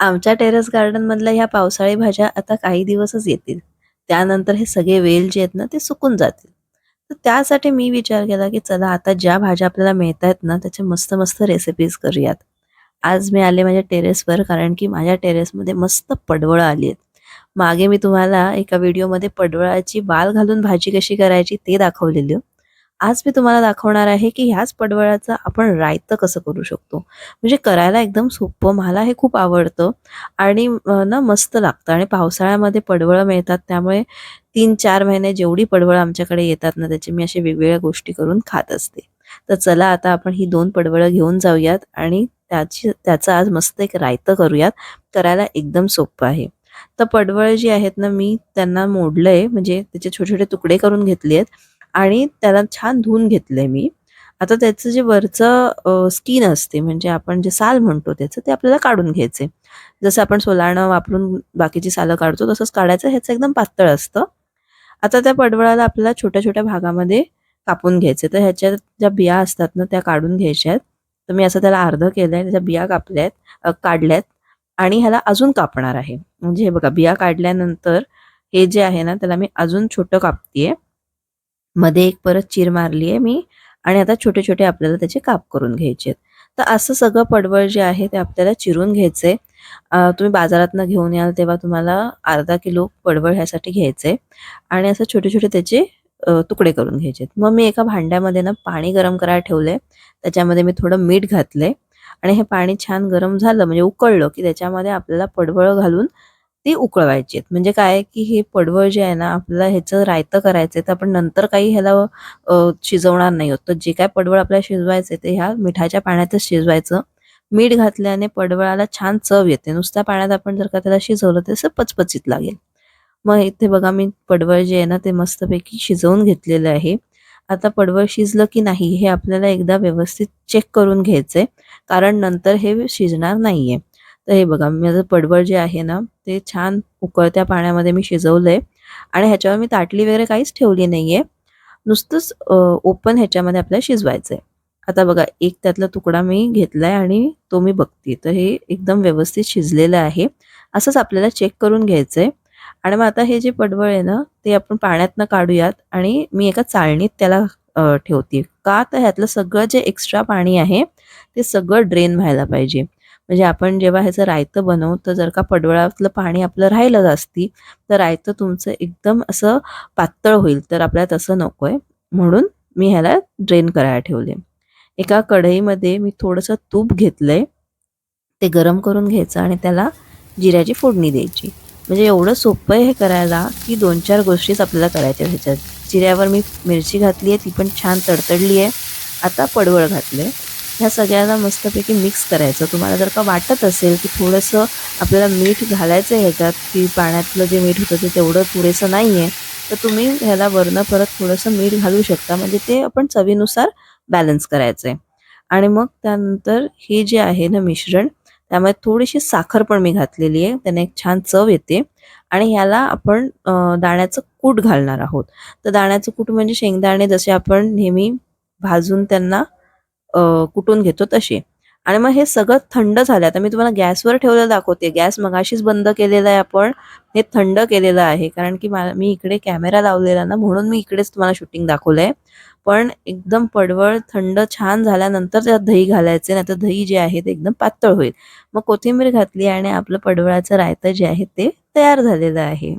आमच्या टेरेस गार्डनमधल्या ह्या पावसाळी भाज्या आता काही दिवसच येतील. त्यानंतर हे सगळे वेल जे आहेत ना, ते सुकून जातील. तर त्यासाठी मी विचार केला, की चला आता ज्या भाज्या आपल्याला मिळतायत ना, त्याच्या मस्त-मस्त रेसिपीज करूयात. आज मी आले माझ्या टेरेसवर कारण की माझ्या टेरेसमध्ये मस्त पडवळं आली आहेत. मागे मी तुम्हाला एका व्हिडिओमध्ये पडवळाची वाल घालून भाजी कशी करायची ते दाखवलेली. हो. आज मी तुम्हाला दाखवणार आहे, की ह्याच पडवळाचं आपण रायतं कसं करू शकतो. म्हणजे करायला एकदम सोपं, मला हे खूप आवडतं आणि ना मस्त लागतं आणि पावसाळ्यामध्ये पडवळं मिळतात त्यामुळे 3-4 महिने जेवढी पडवळं आमच्याकडे येतात ना, त्याची मी अशा वेगवेगळ्या गोष्टी करून खात असते. तर चला आता आपण ही दोन पडवळं घेऊन जाऊयात आणि त्याची त्याचं आज मस्त एक रायतं करूयात. करायला एकदम सोपं आहे. तर पडवळ जी आहेत ना, मी त्यांना मोडलंय म्हणजे त्याचे छोटे-छोटे तुकडे करून घेतले आहेत आणि त्याला छान धुवून घेतलंय मी. आता त्याचं जे वरचं स्किन असते म्हणजे आपण जे साल म्हणतो त्याचं ते आपल्याला काढून घ्यायचे. जसं आपण सोलाणं वापरून बाकीची सालं काढतो तसंच काढायचं. ह्याचं एकदम पातळ असतं. आता त्या पडवळाला आपल्याला छोट्या-छोट्या भागामध्ये कापून घ्यायचे. तर ह्याच्यात ज्या बिया असतात ना, त्या काढून घ्यायच्या आहेत. तर मी असं त्याला अर्धं केलंय. त्याच्या बिया कापल्यात अ, काढल्यात आणि ह्याला अजून कापणार आहे. म्हणजे हे बघा बिया काढल्यानंतर हे जे आहे ना, त्याला मी अजून छोटं कापतीये. मध्ये एक परत चीर मारली आहे मी आणि आता छोटे-छोटे आपल्याला त्याचे काप करून घ्यायचे आहेत. तर असं सगळं पडवळ जे आहे ते आपल्याला चिरून घ्यायचे तुम्ही बाजारातनं घेऊन याल तेव्हा तुम्हाला अर्धा किलो पडवळ ह्यासाठी घ्यायचे आणि असं छोटे-छोटे त्याचे तुकडे करून घ्यायचे मग मी एका भांड्यामध्ये ना पाणी गरम करायला ठेवलंय. त्याच्यामध्ये मी थोडं मीठ घातलंय आणि हे पाणी छान गरम झालं म्हणजे उकळलं, की त्याच्यामध्ये आपल्याला पडवळ घालून ती उकळवायची आहेत. म्हणजे काय की हे पडवळ जे आहे ना, आपल्याला ह्याचं रायतं करायचं तर आपण नंतर काही ह्याला शिजवणार नाही होत तर जे काय पडवळ आपल्याला शिजवायचं ते ह्या मिठाच्या पाण्यातच शिजवायचं. मीठ घातल्याने पडवळाला छान चव येते. नुसत्या पाण्यात आपण जर का त्याला शिजवलं तर असं पचपचीत लागेल. मग इथे बघा मी पडवळ जे आहे ना, ते मस्तपैकी शिजवून घेतलेलं आहे. आता पडवळ शिजलं की नाही हे आपल्याला एकदा व्यवस्थित चेक करून घ्यायचंय, कारण नंतर हे शिजणार नाहीये. तर हे बघा माझं पडवळ जे आहे ना, ते छान उकळत्या पाण्यामध्ये मी शिजवलं आहे आणि ह्याच्यावर मी ताटली वगैरे काहीच ठेवली नाही आहे नुसतंच ओपन ह्याच्यामध्ये आपल्याला शिजवायचं आहे आता बघा एक त्यातला तुकडा मी घेतला आहे आणि तो मी बघते. तर हे एकदम व्यवस्थित शिजलेलं आहे. असंच आपल्याला चेक करून घ्यायचं आहे आणि मग आता हे जे पडवळ आहे ना, ते आपण पाण्यातनं काढूयात आणि मी एका चाळणीत त्याला ठेवते. का तर ह्यातलं सगळं जे एक्स्ट्रा पाणी आहे, ते सगळं ड्रेन व्हायला पाहिजे. म्हणजे आपण जेव्हा ह्याचं रायतं बनवू, तर जर का पडवळातलं पाणी आपलं राहिलं जास्ती, तर रायतं तुमचं एकदम असं पातळ होईल. तर आपल्याला तसं नको आहे म्हणून मी ह्याला ड्रेन करायला ठेवले. एका कढईमध्ये मी थोडंसं तूप घेतलंय. ते गरम करून घ्यायचं आणि त्याला जिऱ्याची फोडणी द्यायची. म्हणजे एवढं सोपं आहे हे करायला, की 2-4 गोष्टीच आपल्याला करायच्या ह्याच्यात. जिऱ्यावर मी मिरची घातली आहे, ती पण छान तडतडली आहे. आता पडवळ घातलं आहे ह्या सगळ्यांना मस्तपैकी मिक्स करायचं. तुम्हाला जर का वाटत असेल, की थोडंसं आपल्याला मीठ घालायचं आहे ह्याच्यात, की पाण्यातलं जे मीठ होतं ते तेवढं पुरेसं नाही आहे तर तुम्ही ह्याला वरनं परत थोडंसं मीठ घालू शकता. म्हणजे ते आपण चवीनुसार बॅलन्स करायचं आहे आणि मग त्यानंतर हे जे आहे ना मिश्रण, त्यामध्ये थोडीशी साखर पण मी घातलेली आहे. त्याने एक छान चव येते आणि ह्याला आपण दाण्याचं कूट घालणार आहोत. तर दाण्याचं कूट म्हणजे शेंगदाणे जसे आपण नेहमी भाजून त्यांना कुटून घेतो तसे. आणि मग हे सगळं थंड झालं. आता मी तुम्हाला गॅसवर ठेवलेलं दाखवते. गॅस मगाशीच बंद केलेला आहे आपण. हे थंड केलेलं आहे. कारण की मी इकडे कॅमेरा लावलेला ना, म्हणून मी इकडेच तुम्हाला शूटिंग दाखवलं आहे पण एकदम पडवळ थंड छान झाल्यानंतर त्यात दही घालायचे, नाहीतर दही जे आहे ते एकदम पातळ होईल. मग कोथिंबीर घातली आणि आपलं पडवळाचं रायतं जे आहे ते तयार झालेलं आहे.